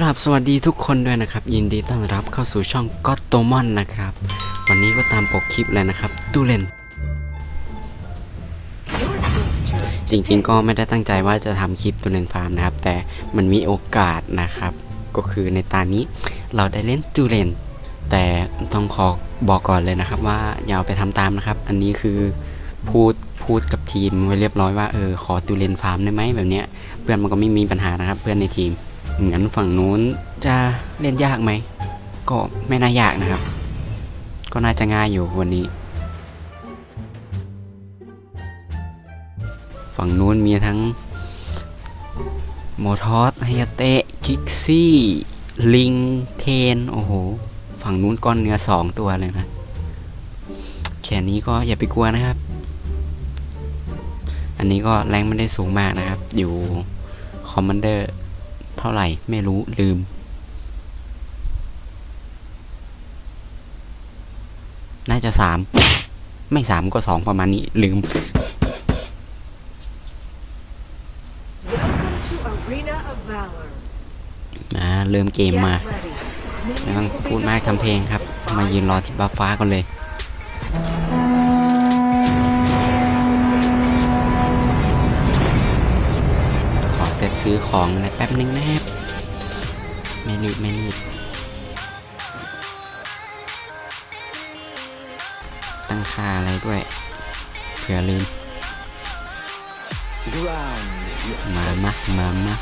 กราบสวัสดีทุกคนด้วยนะครับ ยินดีต้อนรับเข้าสู่ช่องก็ตโตมอนนะครับ วันนี้ก็ตามปกคลิปเลยนะครับตูเลนจริงๆก็ไม่ได้ตั้งใจว่าจะทำคลิปตูเลนฟาร์มนะครับ แต่มันมีโอกาสนะครับ ก็คือในตานี้เราได้เล่นตูเลนแต่ต้องขอบอกก่อนเลยนะครับ ว่าอย่าเอาไปทำตามนะครับ อันนี้คือพูดพูดกับทีมไว้เรียบร้อยว่าเออขอตูเลนฟาร์มได้ไหมแบบเนี้ยเพื่อนมันก็ไม่มีปัญหานะครับ เพื่อนในทีม งั้นฝั่งนู้นจะเล่นยากไหม ก็ไม่น่ายากนะครับ ก็น่าจะง่ายอยู่วันนี้ ฝั่งนู้นมีทั้งโมทอสไฮยเตะคิกซี่ ลิง เทน โอ้โห ฝั่งนู้นก้อนเนื้อสองตัวเลยนะ แค่นี้ก็อย่าไปกลัวนะครับ อันนี้ก็แรงไม่ได้สูงมากนะครับ อยู่คอมมานเดอร์ เท่าไหร่ไม่รู้ลืม น่าจะสาม ไม่สามก็สองประมาณนี้ลืม Welcome to Arena of Valor. อ่าเริ่มเกมมาไม่ต้องพูดมากทำเพลงครับ มายืนรอที่บัฟฟ้าก่อนเลย ขอเซ็ตซื้อของนะแป๊บนึงนะครับไม่รีบไม่รีบตั้งค่าอะไรด้วยเผื่อลืม มามามามา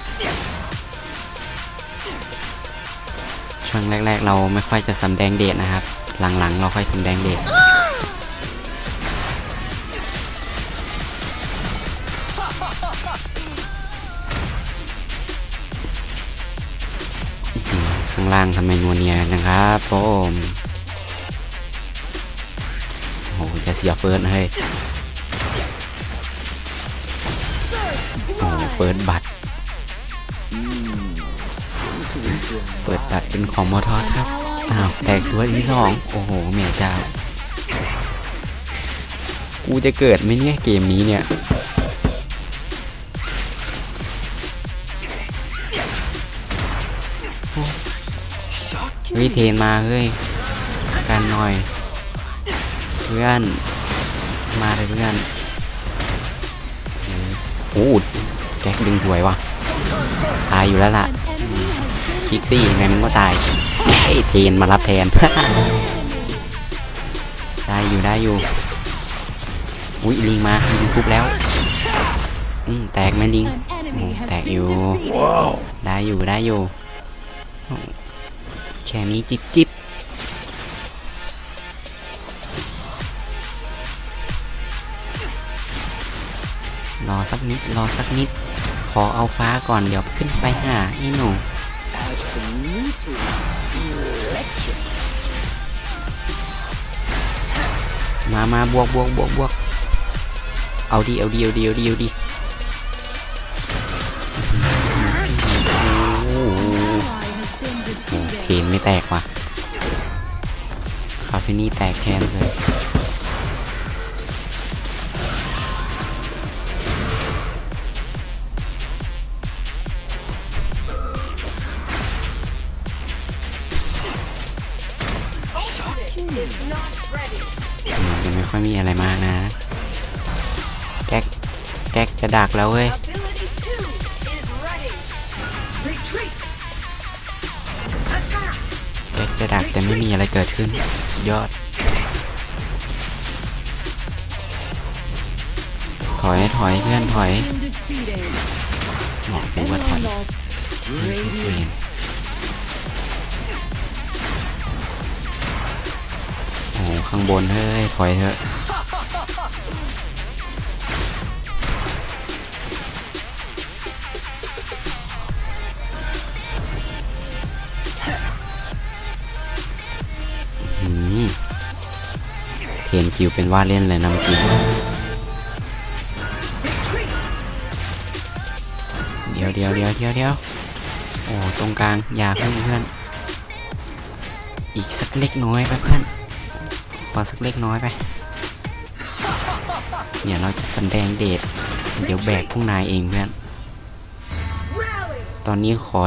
ช่วงแรก ๆ เราไม่ค่อยจะสำแดงเดชนะครับ หลังๆ เราค่อยสำแดงเดช ล่างทำไมนัวเนียนะครับผมโอ้โหจะเสียเฟิร์สนะเฮ้โอ้โหเฟิร์สบัตรเปิดบัตรเป็นของมอทอสครับอ้าวแตกตัวที่สองโอ้โหแม่เจ้า กูจะเกิดไหมเนี่ยเกมนี้เนี่ย เฮ้ยเทนมาเฮ้ยกันหน่อยเพื่อนมาเลยเพื่อนโอ้โหแก๊กดึงสวยว่ะตายอยู่แล้วล่ะคิกซี่ยังไงมันก็ตายไอ้ยเทนมารับแทนได้อยู่ได้อยู่อุ้ยลิงมาลิงทุบแล้วอืมแตกไหมลิงโอ้แตกอยู่ได้อยู่ได้อยู่แค่นี้จิบจิบรอสักนิด รอสักนิด ขอเอาฟ้าก่อนเดี๋ยวขึ้นไปหาไอ้หนูมามาบวกบวกบวกบวกเอาดีเอาดีเอาดีเอาดีเอาดี แตกว่ะคาเฟนี่แตกแทนเลย Is not ready. มันจะไม่ค่อยมีอะไรมากนะ แก๊ก แก๊กจะดักแล้วเว้ย จะดักแต่ไม่มีอะไรเกิดขึ้น ยอด ถอยถอยเพื่อนถอยบอกกูว่าถอยเวนโอ้ข้างบนเฮ้ยถอยเถอะ เทนคิวเป็นว่าเล่นเลยนะเมื่อกี้เดี๋ยวเดี๋ยวเดี๋ยวเดี๋ยวเดี๋ยวโอ้ตรงกลางอย่าเพื่อนเพื่อนอีกสักเล็กน้อยไปเพื่อนพอสักเล็กน้อยไปเดี๋ยวเราจะแสดงเดทเดี๋ยวแบกพวกนายเองเพื่อน ตอนนี้ขอ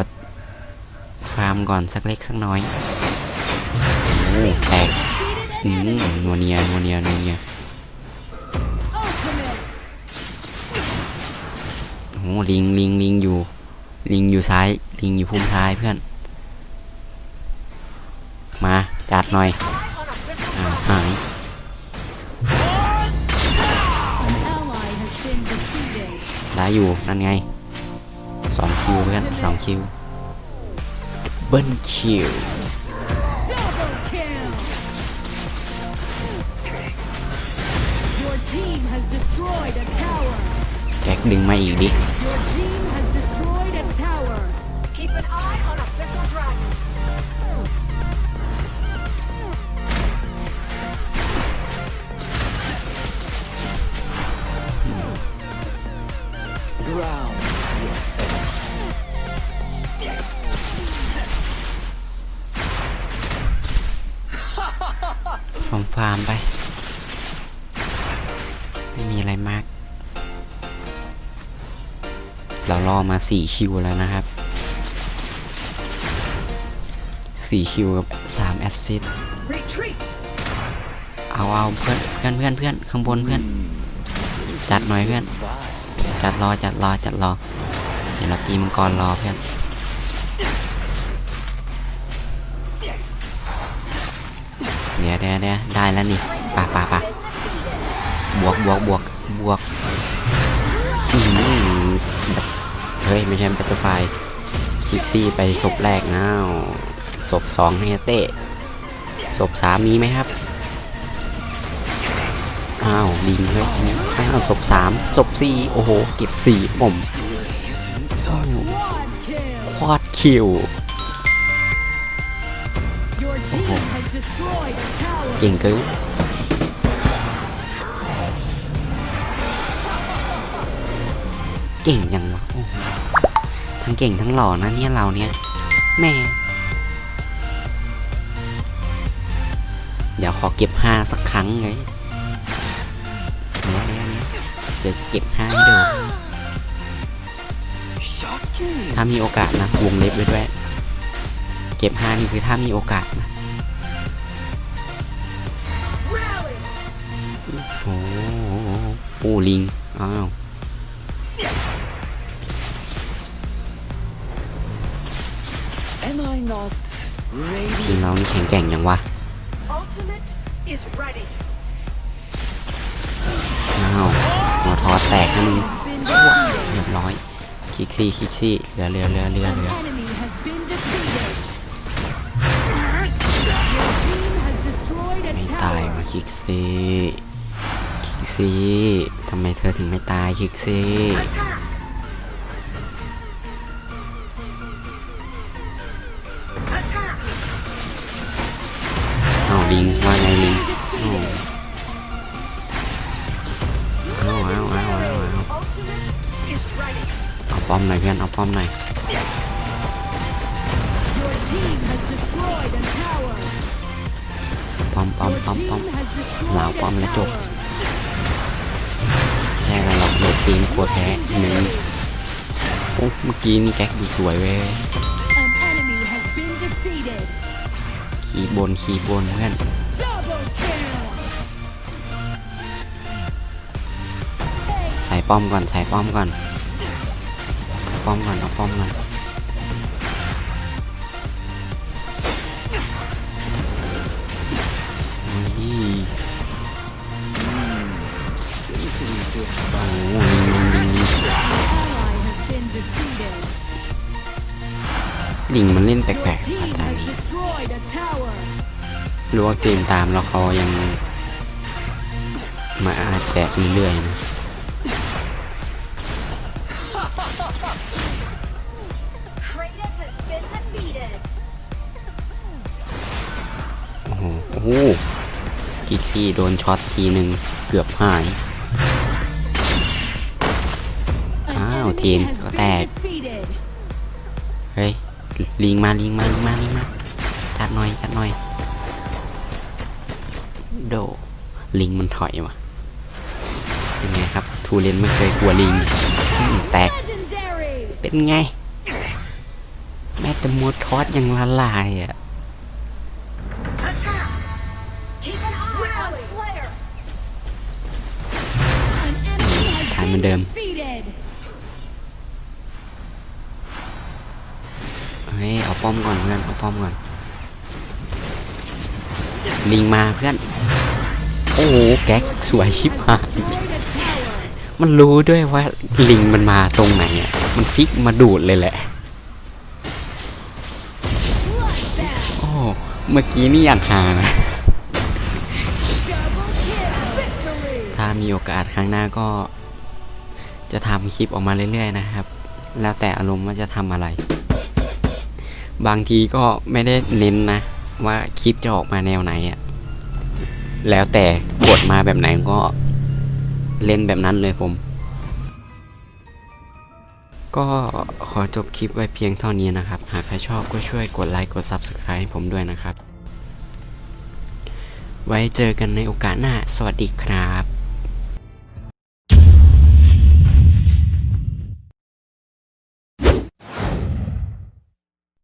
ฟาร์มก่อนสักเล็กสักน้อยโอ้แตก อืมนัวเนียนัวเนียนัวเนียโอ้ลิงลิงลิงอยู่ ลิงอยู่ซ้าย ลิงอยู่พุ่มท้ายเพื่อน มาจัดหน่อยอาหายได้อยู่ นั่นไงสองคิวเพื่อนสองคิวเบิ้ลคิว แก๊กดึงมาอีกดิ Your team has destroyed a tower. Keep an eye on Abyssal Dragon. Drown yourself. ฟาร์มฟาร์มไป ไม่มีอะไรมาก เรารอมาสี่คิวแล้วนะครับสี่คิวกับสามแอสซิส Retreat. เอาเอาเพื่อนเพื่อนเพื่อนเพื่อนข้างบนเพื่อน จัดหน่อยเพื่อน จัดรอจัดรอจัดรอ เดี๋ยวเราตีมังกรรอเพื่อนเดี๋ยวเดี๋ยวเดี๋ยวได้แล้วนี่ป่ะป่ะป่ะ บวกบวกบวกบวกอื้อหือเฮ้ย ไม่ใช่บัตเตอร์ไฟคิกซี่ไปศพแรกนะศพสองให้เต้ศพสามมีไหมครับอ้าวลิงเฮ้ยอ้าวศพสามศพสี่โอ้โห เก็บสี่ผมควอดคิว Your team has destroyed a tower. เก่งเกิน เก่งยังวะทั้งเก่งทั้งหล่อนะเนี่ยเราเนี่ยแม่เดี๋ยวขอเก็บห้าสักครั้งไงเดี๋ยวเดี๋ยเดี๋ยวเก็บห้าให้ดูถ้ามีโอกาสนะวงเล็บไว้ด้วย เก็บห้านี่คือถ้ามีโอกาสนะโอ้โหโอ้ลิง อ้าว ทีม ready? เรานี่แข็งแกร่งยังวะ Ultimate is ready. อ้าวหัวทอแตกนะมึง Has been defeated. เรียบร้อยคิกซี่คิกซี่เรือเรือเรือเรือ An เรือ enemy has been defeated. Your team has destroyed a ไม่ตาย tower. มาคิกซี่คิกซี่ทำไมเธอถึงไม่ตายคิกซี่ ป้อมหน่อยเพื่อนเอาป้อมหน่อยป้อมป้อมป้อมป้อม team has destroyed Lão a bom là chụp. tower. ใช่เราโหลดเกมกลัวแพ้หนึ่งโอ้เมื่อกี้นี่แก๊กดูสวยเว้ยขีบบนขีบบนเพื่อนใส่ป้อมก่อนใส่ป้อมก่อน ป้อมก่อนเอาป้อมก่อนโอ้ย Simply โอ้ divine. โหลิงลิงลิงลิง Ally has been defeated. ลิงมันเล่นแปลกๆ team อาจารย์นี้รู้ว่าเกมตามแล้วเขายัง มาอาจแจกเรื่อยๆนะ หโอ้โหกิกซี่โดนช็อตทีหนึ่งเกือบหาย An Wow, enemy Thiên has có been tag. defeated. เฮ้ย ลิงมาลิงมาลิงมาลิงมา จัดหน่อยจัดหน่อย โด ลิงมันถอยว่ะเป็นไงครับ ทูเลนไม่เคยกลัวลิง แตก เป็นไง แม้แต่โมทอสยังละลายอะ enemy has Time been and them. defeated. เฮ้ยเอาป้อมก่อนเพื่อนเอาป้อมก่อนลิงมาเพื่อน โอ้โหแก๊กสวยชิบหาย Destroyed a tower. มันรู้ด้วยว่าลิงมันมาตรงไหนอะมันฟิกมาดูดเลยแหละ Bloodbath. โอ้โหเมื่อกี้นี่อย่างหานะ Double kill. Victory. ถ้ามีโอกาสครั้งหน้าก็ จะทำคลิปออกมาเรื่อยๆนะครับ แล้วแต่อารมณ์ว่าจะทำอะไร บางทีก็ไม่ได้เน้นนะ ว่าคลิปจะออกมาแนวไหนอะแล้วแต่กดมาแบบไหนก็เล่นแบบนั้นเลยผม ก็ขอจบคลิปไว้เพียงเท่านี้นะครับ หากใครชอบก็ช่วยกดไลค์กด Subscribe ให้ผมด้วยนะครับ ไว้เจอกันในโอกาสหน้า สวัสดีครับ